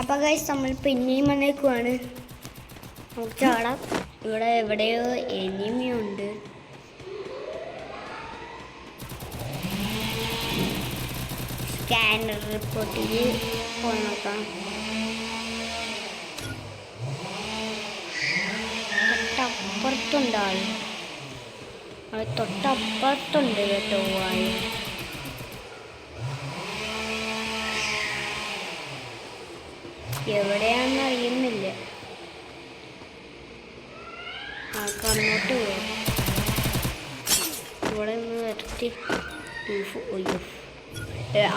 അപ്പൊ ഗൈസ് നമ്മൾ പിന്നെയും വന്നേക്കുവാണ്. നമുക്ക് ചാടാം. ഇവിടെ എവിടെയോ എനിമിയുണ്ട്. സ്കാനർ റിപ്പോർട്ടിൽ പോയി നോക്കാം. തൊട്ടപ്പുറത്തുണ്ട് ആൾ. തൊട്ടപ്പുറത്തുണ്ട് കേട്ടോ ആൾ എവിടെയാണെന്ന് അറിയുന്നില്ല അങ്ങോട്ട് പോവാം ഇവിടെ നിന്ന് വരട്ടി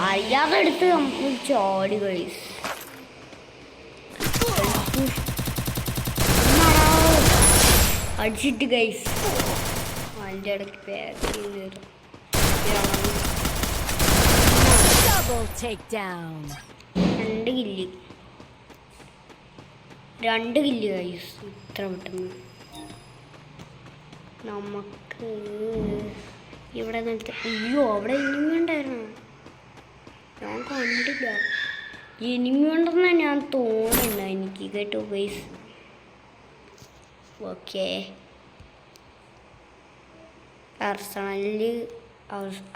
അറിയാതെ എടുത്ത് നമുക്ക് ചാടി കഴിച്ചു അടിച്ചിട്ട് ഗൈസ് അതിന്റെ ഇടയ്ക്ക് Double takedown. രണ്ട് കില്ല് രണ്ട് കില്ല് ഗൈസ് ഇത്ര പെട്ടെന്ന്. നമുക്ക് ഇവിടെ നിർത്തി അയ്യോ അവിടെ ഇനിമി ഉണ്ടായിരുന്നു? ഞാൻ കണ്ടില്ല. ഇനിമി ഉണ്ടെന്ന് ഞാൻ തോന്നുന്നില്ല എനിക്ക് കേട്ടോ ഗൈസ് ഓക്കെ അർസണലിൽ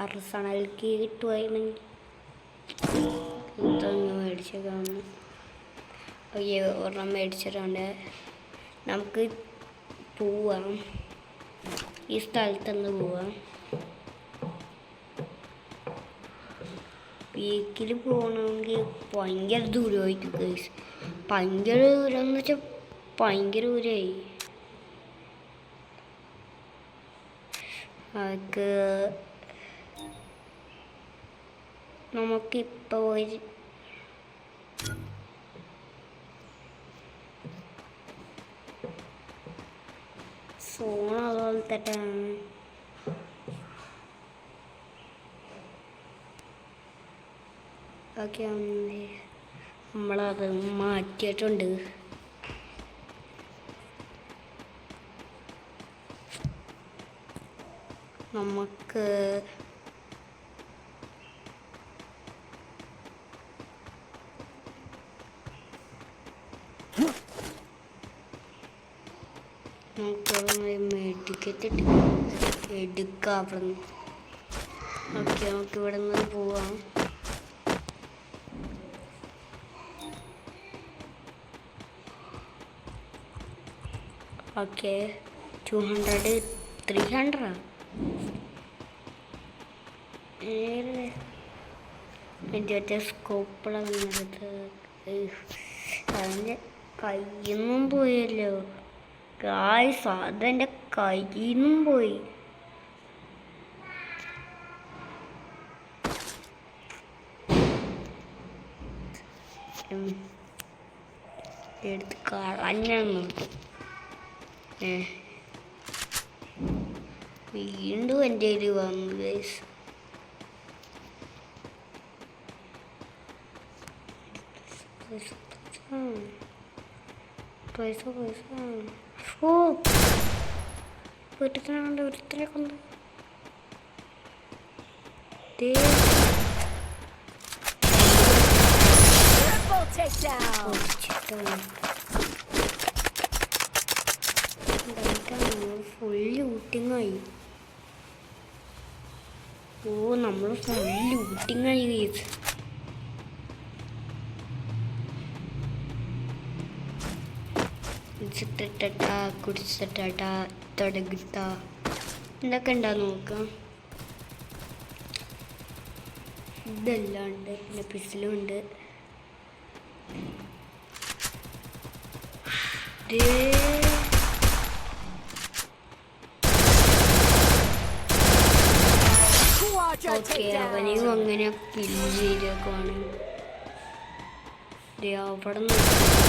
അർസണലിലേക്ക് കിട്ടുമായിരുന്നെങ്കിൽ ഇതൊന്ന് മേടിച്ചേക്കാന്ന് അയ്യോ ഒരെണ്ണം മേടിച്ചിട്ടുണ്ട് നമുക്ക് പോവാം. ഈ സ്ഥലത്തുനിന്ന് പോവാം. വീക്കിൽ പോകണമെങ്കിൽ ഭയങ്കര ദൂരമായിരിക്കും കേസ് ഭയങ്കര ദൂരം എന്ന് വെച്ചാൽ ഭയങ്കര ദൂരമായി അതൊക്കെ നമുക്കിപ്പോൾ ഒരു ഫോൺ അതുപോലത്തെ ഓക്കെ നമ്മളത് മാറ്റിയിട്ടുണ്ട്. നമുക്ക് മെഡിക്കറ്റ് എടുക്കാം അവിടെ ഓക്കെ നമുക്ക് ഇവിടെ നിന്ന് പോവാം ഓക്കെ ടു ഹൺഡ്രഡ് ത്രീ ഹൺഡ്രഡാ എന്റെ സ്കോപ്പിളാണ് അതിന്റെ കയ്യൊന്നും പോയല്ലോ ഗായ്സ് അതെന്റെ കയ്യിൽ പോയി. എടുത്ത് കളഞ്ഞു വീണ്ടും എന്റെ ഒരു വന്നു ഗൈസ് പൈസ പൈസ പൈസ. ഓ കൊണ്ട് ഒരുത്തനെ കൊണ്ട്. ഫുൾ ലൂട്ടിങ്ങായി ഓ നമ്മൾ ഫുൾ ലൂട്ടിങ്ങായി ഗൈസ് കുടിച്ചിട്ടാ കുടിച്ചിട്ടാ തുടങ്ങിട്ട. എന്തൊക്കെ ഉണ്ടാ നോക്കാം. ഇതെല്ലാം ഉണ്ട്. പിന്നെ പിസിലും ഉണ്ട്. ഓക്കെ അവനെയും അങ്ങനെ കില്ല് ചെയ്തേക്കുവാണ് അവിടെ നിന്ന്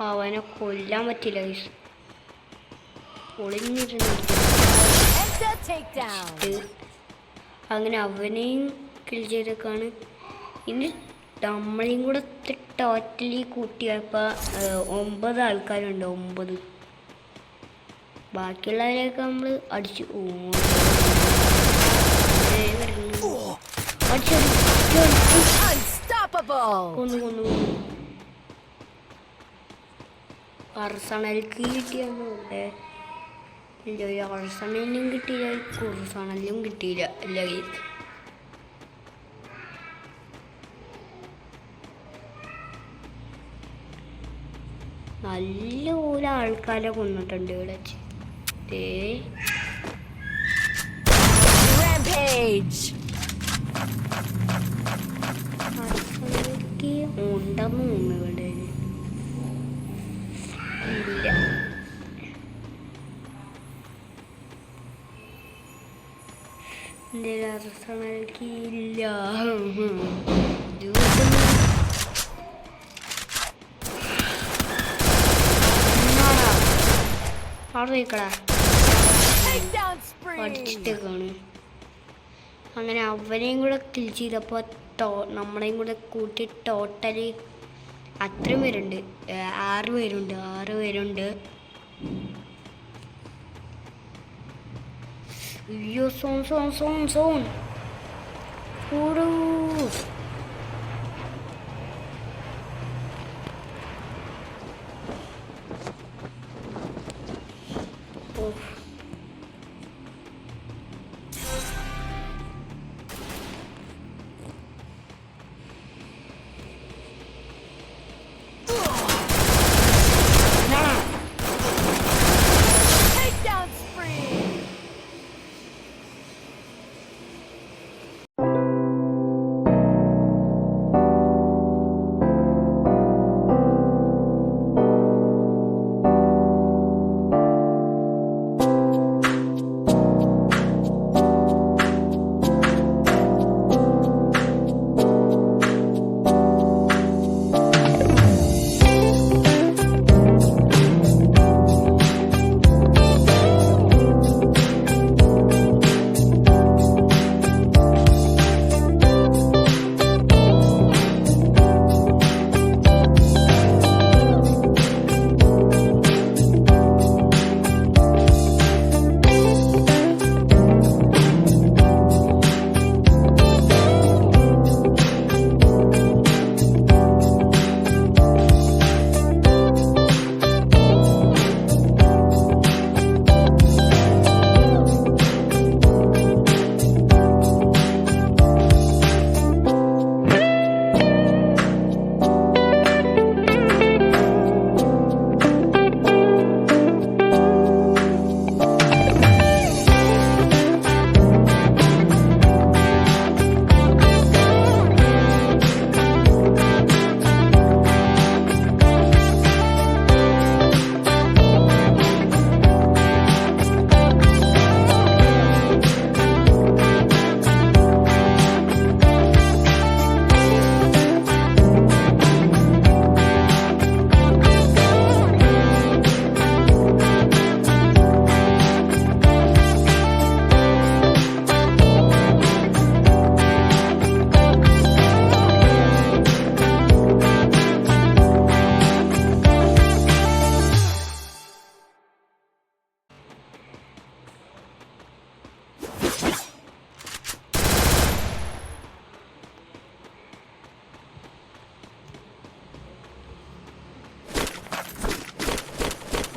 അവനെ കൊല്ലാൻ പറ്റില്ല ഗൈസ് ഒളിഞ്ഞിരുന്നു അങ്ങനെ അവനെയും കിൽ ചെയ്തേക്കാണ്. ഇനി നമ്മളെയും കൂടെ ടോട്ടലി കൂട്ടിയപ്പോൾ ഒമ്പത് ആൾക്കാരുണ്ട് ഒമ്പത്. ബാക്കിയുള്ളവരെയൊക്കെ നമ്മൾ അടിച്ചു അടിച്ചടി. കൊന്നു കൊന്നു. അർസണൽക്ക് കിട്ടിയൊന്നുമില്ലേ ഇല്ല അർസണലിനും കിട്ടിയില്ല കുർസണലിനും കിട്ടിയില്ല ഇല്ല. നല്ല പോലെ ആൾക്കാരെ കൊന്നിട്ടുണ്ട് ഇവിടെ. ഉണ്ടെന്ന് തോന്നുന്നു ഇവിടെ. എന്റെ അർസണലിക്ക് ഇല്ല ദിവസം അങ്ങനെ അവനെയും കൂടെ കിൽ ചെയ്തപ്പോൾ ടോ നമ്മളെയും കൂടെ കൂട്ടി ടോട്ടൽ അത്രയും പേരുണ്ട്. ആറ് പേരുണ്ട് ആറ് പേരുണ്ട്. Yo son son son son. Vurur. Oh.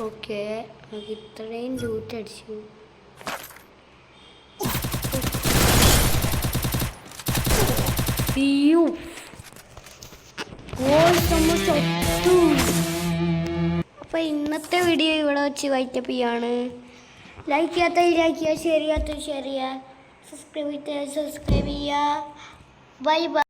Okay. നമുക്ക് ഇത്രയും ലൂറ്റ് അടിച്ചു. അയ്യോ അപ്പൊ ഇന്നത്തെ വീഡിയോ ഇവിടെ വെച്ച് വൈറ്റപ്പ് ചെയ്യാണ്. ലൈക്ക് ചെയ്യാത്ത ലൈക്ക് ചെയ്യുക ഷെയർ ചെയ്യാത്ത ഷെയർ ചെയ്യുക. സബ്സ്ക്രൈബ് ചെയ്ത സബ്സ്ക്രൈബ് ചെയ്യുക. Bye bye